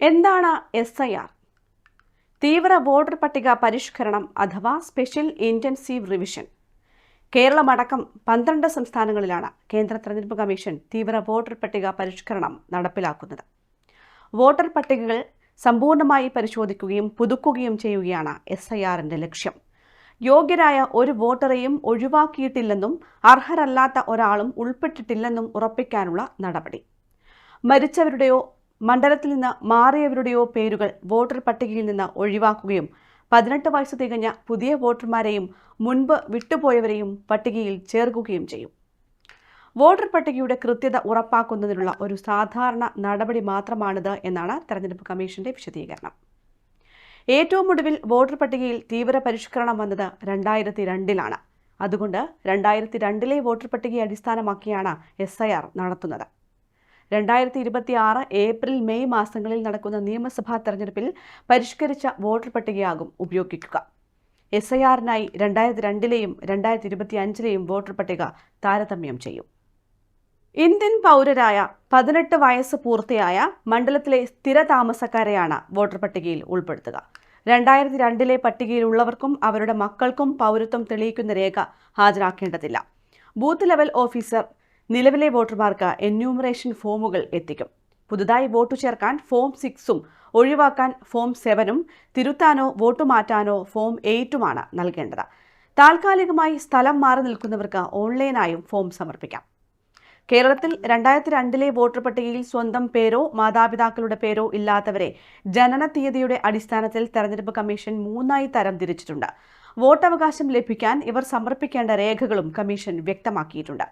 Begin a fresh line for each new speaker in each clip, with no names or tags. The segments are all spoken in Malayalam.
എന്താണ് എസ് ഐ ആർ തീവ്ര വോട്ടർ പട്ടിക പരിഷ്കരണം അഥവാ സ്പെഷ്യൽ ഇന്റൻസീവ് റിവിഷൻ. കേരളമടക്കം പന്ത്രണ്ട് സംസ്ഥാനങ്ങളിലാണ് കേന്ദ്ര തെരഞ്ഞെടുപ്പ് കമ്മീഷൻ തീവ്ര വോട്ടർ പട്ടിക പരിഷ്കരണം നടപ്പിലാക്കുന്നത്. വോട്ടർ പട്ടികകൾ സമ്പൂർണമായി പരിശോധിക്കുകയും പുതുക്കുകയും ചെയ്യുകയാണ് എസ് ഐ ആറിന്റെ ലക്ഷ്യം. യോഗ്യരായ ഒരു വോട്ടറെയും ഒഴിവാക്കിയിട്ടില്ലെന്നും അർഹരല്ലാത്ത ഒരാളും ഉൾപ്പെട്ടിട്ടില്ലെന്നും ഉറപ്പിക്കാനുള്ള നടപടി. മരിച്ചവരുടെയോ മണ്ഡലത്തിൽ നിന്ന് മാറിയവരുടെയോ പേരുകൾ വോട്ടർ പട്ടികയിൽ നിന്ന് ഒഴിവാക്കുകയും പതിനെട്ട് വയസ്സ് തികഞ്ഞ പുതിയ വോട്ടർമാരെയും മുൻപ് വിട്ടുപോയവരെയും പട്ടികയിൽ ചേർക്കുകയും ചെയ്യും. വോട്ടർ പട്ടികയുടെ കൃത്യത ഉറപ്പാക്കുന്നതിനുള്ള ഒരു സാധാരണ നടപടി മാത്രമാണിത് എന്നാണ് തെരഞ്ഞെടുപ്പ് കമ്മീഷന്റെ വിശദീകരണം. ഏറ്റവും ഒടുവിൽ വോട്ടർ പട്ടികയിൽ തീവ്ര പരിഷ്കരണം വന്നത് രണ്ടായിരത്തി രണ്ടിലാണ് അതുകൊണ്ട് രണ്ടായിരത്തി രണ്ടിലെ വോട്ടർ പട്ടികയെ അടിസ്ഥാനമാക്കിയാണ് എസ് നടത്തുന്നത്. രണ്ടായിരത്തി ഇരുപത്തി ആറ് ഏപ്രിൽ മെയ് മാസങ്ങളിൽ നടക്കുന്ന നിയമസഭാ തെരഞ്ഞെടുപ്പിൽ പരിഷ്കരിച്ച വോട്ടർ പട്ടികയാകും ഉപയോഗിക്കുക. എസ് ഐ ആറിനായി രണ്ടായിരത്തി രണ്ടിലെയും രണ്ടായിരത്തി ഇരുപത്തി അഞ്ചിലെയും വോട്ടർ പട്ടിക താരതമ്യം ചെയ്യും. ഇന്ത്യൻ പൗരരായ പതിനെട്ട് വയസ്സ് പൂർത്തിയായ മണ്ഡലത്തിലെ സ്ഥിര താമസക്കാരെയാണ് വോട്ടർ പട്ടികയിൽ ഉൾപ്പെടുത്തുക. രണ്ടായിരത്തി രണ്ടിലെ പട്ടികയിലുള്ളവർക്കും അവരുടെ മക്കൾക്കും പൗരത്വം തെളിയിക്കുന്ന രേഖ ഹാജരാക്കേണ്ടതില്ല. ബൂത്ത് ലെവൽ ഓഫീസർ നിലവിലെ വോട്ടർമാർക്ക് എന്യൂമറേഷൻ ഫോമുകൾ എത്തിക്കും. പുതുതായി വോട്ടു ചേർക്കാൻ ഫോം സിക്സും ഒഴിവാക്കാൻ ഫോം സെവനും തിരുത്താനോ വോട്ടു മാറ്റാനോ ഫോം എയ്റ്റുമാണ് നൽകേണ്ടത്. താൽക്കാലികമായി സ്ഥലം മാറി നിൽക്കുന്നവർക്ക് ഓൺലൈനായും ഫോം സമർപ്പിക്കാം. കേരളത്തിൽ രണ്ടായിരത്തി രണ്ടിലെ വോട്ടർ പട്ടികയിൽ സ്വന്തം പേരോ മാതാപിതാക്കളുടെ പേരോ ഇല്ലാത്തവരെ ജനന തീയതിയുടെ അടിസ്ഥാനത്തിൽ തെരഞ്ഞെടുപ്പ് കമ്മീഷൻ മൂന്നായി തരം തിരിച്ചിട്ടുണ്ട്. വോട്ടവകാശം ലഭിക്കാൻ ഇവർ സമർപ്പിക്കേണ്ട രേഖകളും കമ്മീഷൻ വ്യക്തമാക്കിയിട്ടുണ്ട്.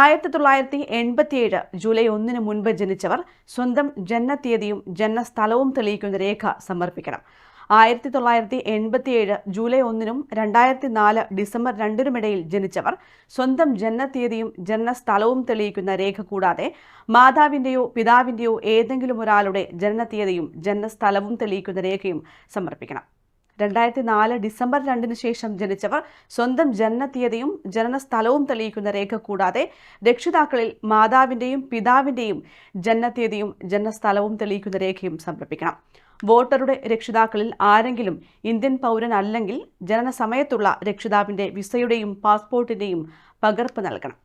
ആയിരത്തി തൊള്ളായിരത്തി എൺപത്തിയേഴ് ജൂലൈ ഒന്നിന് മുൻപ് ജനിച്ചവർ സ്വന്തം ജനനത്തീയതിയും ജനനസ്ഥലവും തെളിയിക്കുന്ന രേഖ സമർപ്പിക്കണം. ആയിരത്തി തൊള്ളായിരത്തി എൺപത്തിയേഴ് ജൂലൈ ഒന്നിനും രണ്ടായിരത്തി നാല് ഡിസംബർ രണ്ടിനുമിടയിൽ ജനിച്ചവർ സ്വന്തം ജനനത്തീയതിയും ജനനസ്ഥലവും തെളിയിക്കുന്ന രേഖ കൂടാതെ മാതാവിന്റെയോ പിതാവിന്റെയോ ഏതെങ്കിലും ഒരാളുടെ ജനനത്തീയതിയും ജനനസ്ഥലവും തെളിയിക്കുന്ന രേഖയും സമർപ്പിക്കണം. രണ്ടായിരത്തി നാല് ഡിസംബർ രണ്ടിന് ശേഷം ജനിച്ചവർ സ്വന്തം ജനനത്തീയതിയും ജനനസ്ഥലവും തെളിയിക്കുന്ന രേഖ കൂടാതെ രക്ഷിതാക്കളിൽ മാതാവിന്റെയും പിതാവിന്റെയും ജനനത്തീയതിയും ജനനസ്ഥലവും തെളിയിക്കുന്ന രേഖയും സമർപ്പിക്കണം. വോട്ടറുടെ രക്ഷിതാക്കളിൽ ആരെങ്കിലും ഇന്ത്യൻ പൗരനല്ലെങ്കിൽ ജനനസമയത്തുള്ള രക്ഷിതാവിന്റെ വിസയുടെയും പാസ്പോർട്ടിന്റെയും പകർപ്പ് നൽകണം.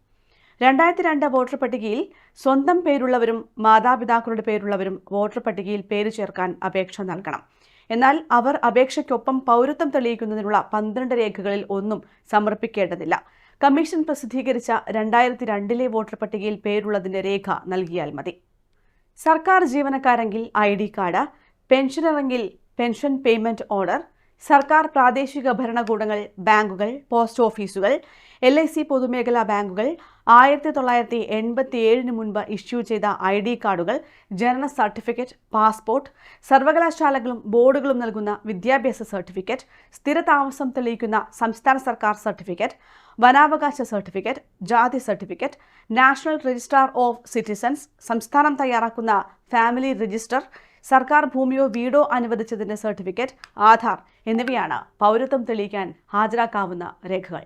രണ്ടായിരത്തി രണ്ട് വോട്ടർ പട്ടികയിൽ സ്വന്തം പേരുള്ളവരും മാതാപിതാക്കളുടെ പേരുള്ളവരും വോട്ടർ പട്ടികയിൽ പേര് ചേർക്കാൻ അപേക്ഷ നൽകണം. എന്നാൽ അവർ അപേക്ഷയ്ക്കൊപ്പം പൗരത്വം തെളിയിക്കുന്നതിനുള്ള പന്ത്രണ്ട് രേഖകളിൽ ഒന്നും സമർപ്പിക്കേണ്ടതില്ല. കമ്മീഷൻ പ്രസിദ്ധീകരിച്ച രണ്ടായിരത്തി രണ്ടിലെ വോട്ടർ പട്ടികയിൽ പേരുള്ളതിന്റെ രേഖ നൽകിയാൽ മതി. സർക്കാർ ജീവനക്കാരെങ്കിൽ ഐ ഡി കാർഡ് പെൻഷനറെങ്കിൽ പെൻഷൻ പേയ്മെന്റ് ഓർഡർ സർക്കാർ പ്രാദേശിക ഭരണകൂടങ്ങൾ ബാങ്കുകൾ പോസ്റ്റ് ഓഫീസുകൾ എൽ ഐ സി പൊതുമേഖലാ ബാങ്കുകൾ ആയിരത്തി തൊള്ളായിരത്തി എൺപത്തി ഏഴിന് മുൻപ് ഇഷ്യൂ ചെയ്ത ഐ ഡി കാർഡുകൾ ജനന സർട്ടിഫിക്കറ്റ് പാസ്പോർട്ട് സർവകലാശാലകളും ബോർഡുകളും നൽകുന്ന വിദ്യാഭ്യാസ സർട്ടിഫിക്കറ്റ് സ്ഥിരതാമസം തെളിയിക്കുന്ന സംസ്ഥാന സർക്കാർ സർട്ടിഫിക്കറ്റ് വനാവകാശ സർട്ടിഫിക്കറ്റ് ജാതി certificate national registrar of citizens സംസ്ഥാനം തയ്യാറാക്കുന്ന ഫാമിലി രജിസ്റ്റർ സർക്കാർ ഭൂമിയോ വീടോ അനുവദിച്ചതിന്റെ സർട്ടിഫിക്കറ്റ് ആധാർ എന്നിവയാണ് പൗരത്വം തെളിയിക്കാൻ ഹാജരാക്കാവുന്ന രേഖകൾ.